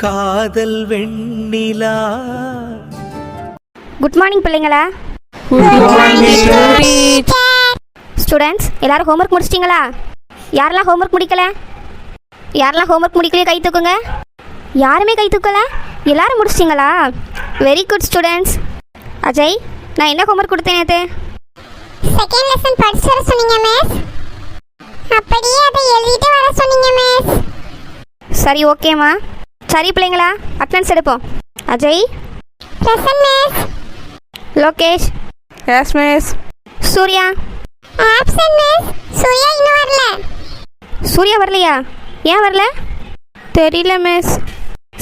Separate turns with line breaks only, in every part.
காதல் Vennila.
Good morning பிள்ளைங்களா. Students எல்லாரும் ஹோம்ஒர்க் முடிச்சிட்டிங்களா? யாரெல்லாம் ஹோம்ஒர்க் முடிக்கல? யாரெல்லாம் ஹோம்ஒர்க் முடிக்கலையோ கை தூக்குங்க. யாருமே கை தூக்கல? எல்லாரும் முடிச்சிட்டிங்களா? வெரி குட் ஸ்டூடெண்ட்ஸ் அஜய் நான் என்ன ஹோம்ஒர்க் கொடுத்தேன் நேற்று
செகண்ட் லெசன் படிச்சு வர சொன்னீங்க மிஸ் அப்படியே அதை எழுதிட்டு வர சொன்னீங்க மிஸ்
சரி ஓகேம்மா சரி பிள்ளைங்களா அட்டனன்ஸ் எடுப்போம். Ajay.
Present miss
Lokesh.
Yes miss
Surya.
Absent miss Surya இன்னும் வரல.
சூர்யா வரலையா? ஏன் வரல?
தெரியல மிஸ்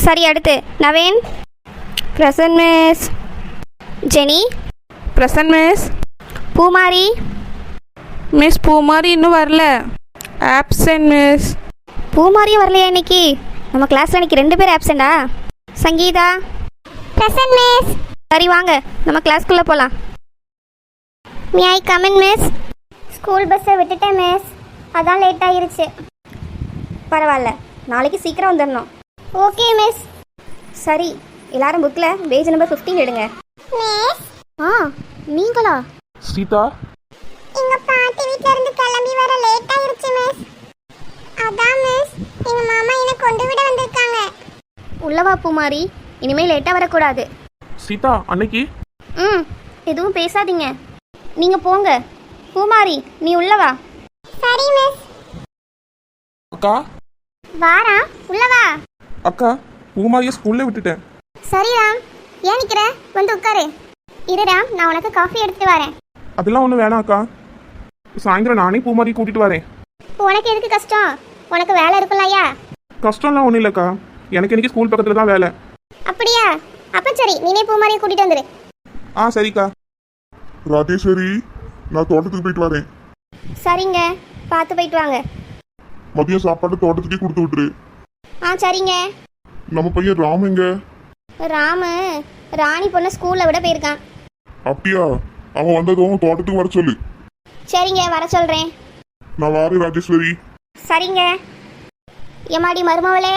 சரி அடுத்து. Naveen.
Present miss
Jeni.
Present miss
Poomari.
Miss Poomari இன்னும் வரல. ஆப்சன்ட் மிஸ்
பூமாரியும் வரலையா இன்னைக்கு? நம்ம கிளாஸ்ல இன்னைக்கு ரெண்டு பேர் ஆப்சண்டா சங்கீதா.
பிரசன் மிஸ்
சரி வாங்க. நம்ம கிளாஸ்க்குள்ள போலாம்.
May I come in miss school பஸ்ஸை விட்டுட்டேன் மிஸ் அதான் லேட் ஆயிருச்சு.
பரவாயில்ல. நாளைக்கு சீக்கிரம் வந்துடணும்
ஓகே மிஸ்
சரி எல்லாரும் புக்கில் பேஜ் நம்பர் 15 எடுங்க.
மிஸ்
ஆ நீங்களா?
சீதா?
எங்க பாட்டி வீட்ல இருந்து கிளம்பி வர லேட் ஆயிருச்சு மிஸ் அதான் மிஸ் எங்க மாமா கொண்டு விட வந்திருக்காங்க.
உள்ளவா பூமாரி இனிமேல் லேட்டாக வரக்கூடாது.
சீதா அன்னைக்கு?
ம் எதுவும் பேசாதீங்க. நீங்கள் போங்க. பூமாரி நீ உள்ளவா?
சரி மிஸ்
அக்கா?
வாரா உள்ள வா
அக்கா பூமாரியை ஸ்கூல்ல விட்டுட்டேன்.
சரி ராம். ஏன் நிக்கிற? வந்து உட்காரு. இரு ராம். நான் உனக்கு காஃபி எடுத்துட்டு வரேன்.
அதெல்லாம் ஒன்றும் வேணாம் அக்கா. சாயந்தரம் நானே பூமாரி கூட்டிட்டு வரேன்.
உனக்கு எதுக்கு கஷ்டம்? உனக்கு வேலை இருக்குல்லையா?
கஷ்டம்லாம் ஒன்றும் இல்லைக்கா. எனக்கு இன்னைக்கு ஸ்கூல் பக்கத்தில் தான் வேலை.
அப்படியா? அப்ப சரி நீனே பூமாரியை கூட்டிட்டு வந்துரு.
ஆ சரிக்கா.
ராஜேஸ்வரி நான் தோட்டத்துக்கு போயிட்டு வரேன்.
சரிங்க பார்த்து போயிட்டு வாங்க.
மதியம் சாப்பாடு தோட்டத்துக்கே கொடுத்து விட்டுரு.
ஆ சரிங்க.
நம்ம பையன் ராம் எங்க?
ராமு ராணி பொண்ணு ஸ்கூலில் விட போயிருக்கான்.
அப்படியா? அவன் வந்ததும் தோட்டத்துக்கு வர சொல்லு.
சரிங்க வர சொல்கிறேன்
நான் வாரேன் ராஜேஸ்வரி.
சரிங்க. ஏமாடி மருமவளே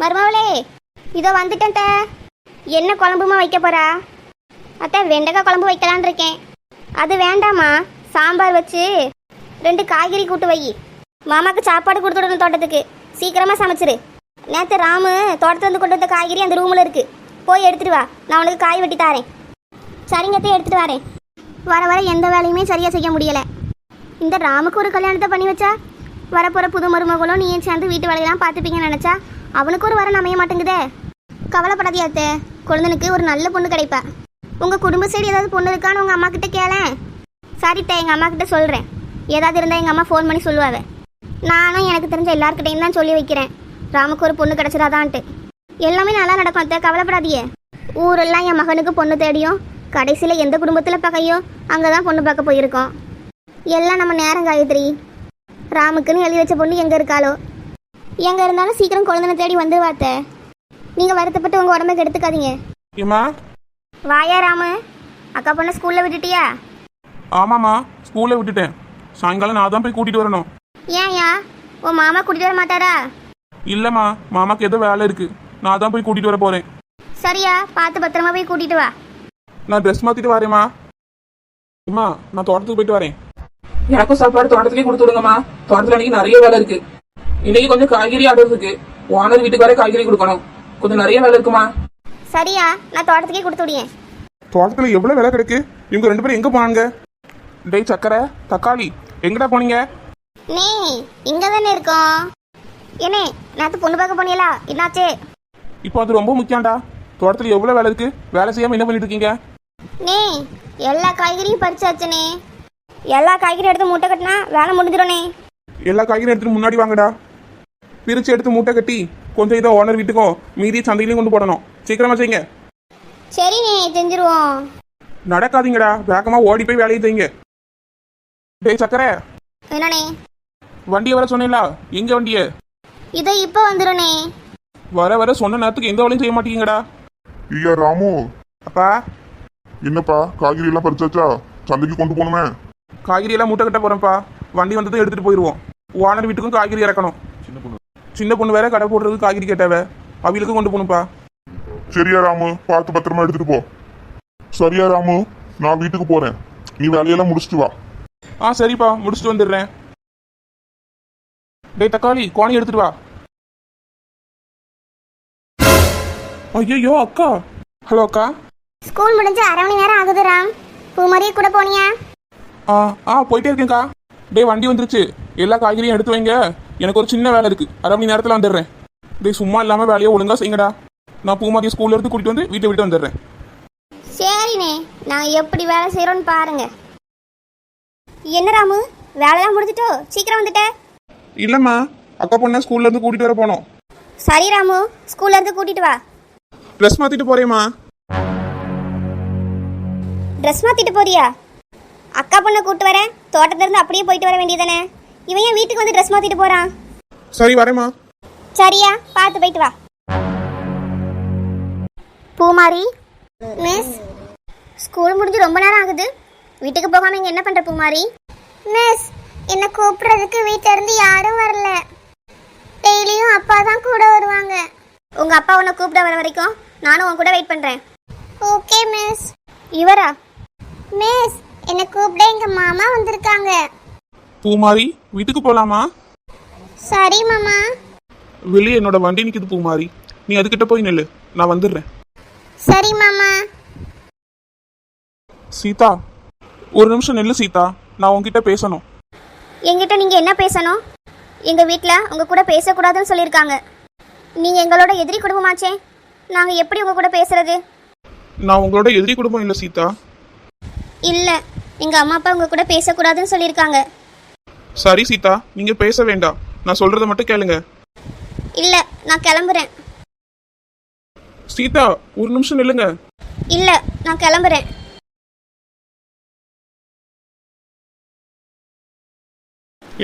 மருமவளே இதோ வந்துட்டேன் என்ன குழம்புமா வைக்க போறா? அத்தை வெண்டைக்காய் குழம்பு வைக்கலான்னு இருக்கேன். அது வேண்டாம்மா சாம்பார் வச்சு ரெண்டு காய்கறி கூட்டு வை. மாமாக்கு சாப்பாடு கொடுத்துடணும் தோட்டத்துக்கு. சீக்கிரமா சமைச்சிரு. நேற்று ராமு தோட்டத்துலேருந்து கொண்டு வந்த காய்கறி அந்த ரூமில் இருக்கு. போய் எடுத்துட்டு வா. நான் உனக்கு காய் வெட்டி தாரேன். சரிங்க அத்தை எடுத்துட்டு வரேன். வர வர எந்த வேலையுமே சரியாக செய்ய முடியல. இந்த ராமுக்கு ஒரு கல்யாணத்தை பண்ணி வச்சா வரப்போகிற புது மருமகளும் நீயும் சேர்ந்து வீட்டு வேலையெல்லாம் பார்த்துப்பீங்கன்னு நினச்சா அவனுக்கு ஒரு வரம் அமைய மாட்டேங்குதே. கவலைப்படாதீ அத்தை. குழந்தனுக்கு ஒரு நல்ல பொண்ணு கிடைப்பா. உங்கள் குடும்ப சைடு ஏதாவது பொண்ணு இருக்கான்னு உங்கள் அம்மா கிட்ட கேளேன். சரித்தே எங்கள் அம்மா கிட்ட சொல்கிறேன் ஏதாவது இருந்தால் எங்கள் அம்மா ஃபோன் பண்ணி சொல்லுவாவே நானும் எனக்கு தெரிஞ்ச எல்லாருக்கிட்டையும் தான் சொல்லி வைக்கிறேன். ராமுக்கு ஒரு பொண்ணு கிடச்சிடாதான்ட்டு. எல்லாமே நல்லா நடக்கும் அத்தை. கவலைப்படாதியே ஊரெல்லாம் என் மகனுக்கு பொண்ணு தேடியும் கடைசியில் எந்த குடும்பத்தில் பகையோ அங்கே தான் பொண்ணு பார்க்க போயிருக்கோம். எல்லாம் நம்ம நேரம் காயத்ரி. ராமுக்குன்னு எழுதி வச்ச பொண்ணு எங்கே இருக்காளோ? எங்கே இருந்தாலும் சீக்கிரம் குழந்தைனை தேடி வந்துருவாத்த நீங்கள் வருத்தப்பட்டு உங்கள் உடம்பை கெடுத்துக்காதீங்க.
ஏம்மா?
வாயா ராமு. அக்கா பொண்ணை ஸ்கூலில் விட்டுட்டியா?
ஆமாம்மா ஸ்கூல்ல விட்டுட்டேன். சாயங்காலம் நான் தான் போய் கூட்டிட்டு வரணும்.
ஏன்யா? உன் மாமா கூட்டிட்டு வர மாட்டாரா?
இல்லைம்மா மாமாக்கு ஏதோ வேலை இருக்கு. நான் தான் போய் கூட்டிட்டு வர போறேன்.
சரியா பார்த்து பத்திரமா போய் கூட்டிட்டு வா.
நான் ட்ரெஸ் மாத்திட்டு வரேம்மா. அம்மா நான் தோட்டத்துக்கு போயிட்டு வரேன். எனக்கும் சாப்பாடு தோட்டத்துக்கே கொடுத்து விடுங்கம்மா. தோட்டத்துல இன்னைக்கு நிறைய வேலை இருக்கு. இன்னைக்கு கொஞ்சம் காய்கறி ஆர்டர் இருக்கு. ஓனர் வீட்டுக்கு வர காய்கறி கொடுக்கணும். கொஞ்சம் நிறைய வேலை இருக்குமா?
சரியா நான் தோட்டத்துக்கே கொடுத்து விடியேன்
தோட்டத்துல எவ்வளவு வேலை கிடக்கு? இவங்க ரெண்டு பேரும் எங்க போனாங்க? டேய் சக்கரை தக்காளி எங்கடா போனீங்க?
நீ இங்கே தானே இருக்கோம். என்னே நேற்று பொண்ணு பார்க்க போனியலா என்னாச்சு?
இப்போ அது ரொம்ப முக்கியம்டா. தோட்டத்துல எவ்வளவு வேலை இருக்கு? வேலை செய்யாம என்ன பண்ணிட்டு இருக்கீங்க?
நீ எல்லா காய்கறியும் பறிச்சாச்சுனே எல்லா காய்கறியும் எடுத்து மூட்டை கட்டினா வேலை முடிஞ்சிடும்னே.
எல்லா காய்கறியும் எடுத்துட்டு முன்னாடி வாங்கடா. பிரிச்சு எடுத்து மூட்டை கட்டி கொஞ்சம் இதை ஓனர் வீட்டுக்கும் மீதி சந்தையிலையும் கொண்டு போடணும். சீக்கிரமா செய்யுங்க.
சரிண்ணே செஞ்சிருவோம்.
நடக்காதீங்கடா. வேகமா ஓடி போய் வேலையை செய்யுங்க. டேய் சக்கரை.
என்னண்ணே?
வண்டியை வர சொன்னீங்களா எங்க வண்டியை?
இதோ இப்போ வந்துடும்ண்ணே
வர வர சொன்ன நேரத்துக்கு எந்த வேலையும் செய்ய மாட்டீங்கடா
ஐயா ராமு?
அப்பா?
என்னப்பா காய்கறி எல்லாம் பறிச்சாச்சா? சந்தைக்கு கொண்டு போகணுமே.
காய்கறி எல்லாம் மூட்டை கட்ட போறேன்ப்பா. வண்டி வந்ததும் எடுத்துட்டு போயிடுவோம் ஓனர் வீட்டுக்கும் காய்கறி இறக்கணும். சின்ன பொண்ணு சின்ன பொண்ணு வேற கடை போடுறதுக்கு காய்கறி கேட்டாவ. அவங்களுக்கு கொண்டு போகணும்ப்பா
சரியா ராமு பார்த்து பத்திரமா எடுத்துட்டு போ. சரியா ராமு நான் வீட்டுக்கு போறேன். நீ வேலையெல்லாம் முடிச்சிட்டு வா.
ஆ சரிப்பா. முடிச்சுட்டு வந்துடுறேன். டேய் தக்காளி கோணி எடுத்துட்டு வா. ஐயோ அக்கா. ஹலோ அக்கா.
ஸ்கூல் முடிஞ்சு அரை மணி நேரம் ஆகுது ராம். பூமாரியை கூட போனியா?
ஆ ஆ போயிட்டே இருக்கேன்க்கா. டேய் வண்டி வந்துருச்சு. எல்லா காய்கறியும் எடுத்து வைங்க. எனக்கு ஒரு சின்ன வேலை இருக்கு. அரை மணி நேரத்தில் வந்துடுறேன். டேய் சும்மா இல்லாம வேலையை ஒழுங்கா செய்யுங்கடா. நான் பூமாதிய ஸ்கூல்ல இருந்து கூட்டிட்டு வந்து வீட்டை விட்டு வந்துடுறேன்.
சரிண்ணே நாங்கள் எப்படி வேலை செய்கிறோன்னு பாருங்க. என்ன ராமு வேலைலாம் முடிஞ்சிட்டோ? சீக்கிரம் வந்துட்ட.
இல்லம்மா அக்கா பொண்ணை ஸ்கூல்ல இருந்து கூட்டிட்டு வர போனோம்.
சரி ராமு ஸ்கூல்ல இருந்து கூட்டிட்டு வா.
ட்ரெஸ் மாத்திட்டு போறேம்மா.
ட்ரெஸ் மாத்திட்டு போறியா? அக்கா பொண்ணை கூட்டு வரேன். தோட்டத்துல இருந்து அப்படியே போயிட்டு வர வேண்டியதானே இவன் ஏன் வீட்டுக்கு வந்து ட்ரெஸ் மாத்திட்டு போறான்?
சரி வரேம்மா.
சரியா பார்த்து போயிட்டு வா. பூமாரி மிஸ் ஸ்கூல் முடிஞ்சு ரொம்ப நேரம் ஆகுது. வீட்டுக்கு போகாம இங்க என்ன பண்ற பூமாரி?
மிஸ் என்ன கூப்பிடுறதுக்கு வீட்ல இருந்து யாரும் வரல. டெய்லியும் அப்பா தான் கூட வருவாங்க.
உங்க அப்பா உன்னை கூப்பிட வர வரைக்கும் நானும் உன் கூட வெயிட் பண்றேன்.
ஓகே மிஸ்
இவரா?
மிஸ் என்ன கூப்பிட எங்க மாமா வந்திருக்காங்க.
பூமாரி வீட்டுக்கு போலாமா?
சரி மாமா.
வெளியே என்னோட வண்டி நிக்குது பூமாரி. நீ அதுகிட்ட போய் நில்லு. நான் வந்துடுறேன்.
சரி மாமா.
சீதா ஒரு நிமிஷம் நில்லு சீதா. நான் உன்கிட்ட பேசணும்.
என்கிட்ட நீங்க என்ன பேசணும்? எங்க வீட்ல உங்க கூட பேசக்கூடாதுன்னு சொல்லியிருக்காங்க. நீங்க எங்களோட எதிரி குடும்பமாச்சே. நாங்க எப்படி உங்க கூட பேசுறது?
நான் உங்களோட எதிரி குடும்பம் இல்லை சீதா.
இல்ல. எங்க அம்மா அப்பா உங்க கூட பேசக்கூடாதுன்னு சொல்லியிருக்காங்க.
சரி சீதா நீங்க பேச வேண்டாம். நான் சொல்றத மட்டும் கேளுங்க.
இல்ல நான் கிளம்புறேன்.
சீதா ஒரு நிமிஷம் நில்லுங்க.
இல்ல நான் கிளம்புறேன்.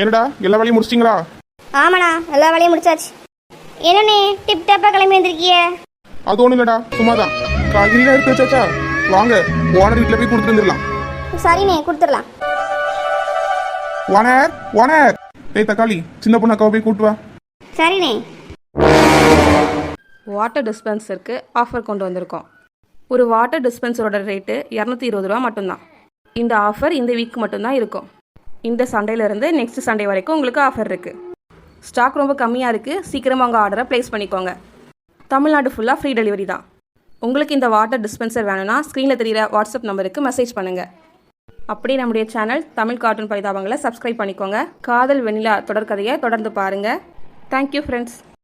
என்னடா எல்லா வேலையும் முடிச்சிங்களா
ஆமாண்ணா எல்லா வேலையும் முடிச்சாச்சு. என்னண்ணே டிப் டாப்பா கிளம்பி வந்திருக்கிய
அது ஒண்ணும் இல்லடா சும்மாதான். காய்கறிலாம் எடுத்து வச்சாச்சா? வாங்க ஓனர் வீட்டில் போய் கொடுத்துட்டு வந்துடலாம்.
சரிண்ணே கொடுத்துடலாம்.
ஓனர் ஓனர் டேய் தக்காளி சின்ன பொண்ணு அக்காவை போய் கூட்டு வா.
சரிண்ணே
வாட்டர் டிஸ்பென்சருக்கு ஆஃபர் கொண்டு வந்திருக்கோம். ஒரு வாட்டர் டிஸ்பென்சரோட ரேட்டு இரநூத்தி இருபது ரூபா மட்டும்தான். இந்த ஆஃபர் இந்த வீக் மட்டும்தான் இருக்கும். இந்த சண்டேலேருந்து நெக்ஸ்ட் சண்டே வரைக்கும் உங்களுக்கு ஆஃபர் இருக்குது ஸ்டாக் ரொம்ப கம்மியாக இருக்குது சீக்கிரமாக உங்கள் ஆர்டரை ப்ளேஸ் பண்ணிக்கோங்க. தமிழ்நாடு ஃபுல்லாக ஃப்ரீ டெலிவரி தான். உங்களுக்கு இந்த வாட்டர் டிஸ்பென்சர் வேணும்னா ஸ்க்ரீனில் தெரியிற வாட்ஸ்அப் நம்பருக்கு மெசேஜ் பண்ணுங்கள் அப்படியே நம்முடைய சேனல் தமிழ் கார்ட்டூன் பரிதாபங்களை சப்ஸ்கிரைப் பண்ணிக்கோங்க. காதல் வெண்ணிலா தொடர்கதையை தொடர்ந்து பாருங்கள் தேங்க்யூ ஃப்ரெண்ட்ஸ்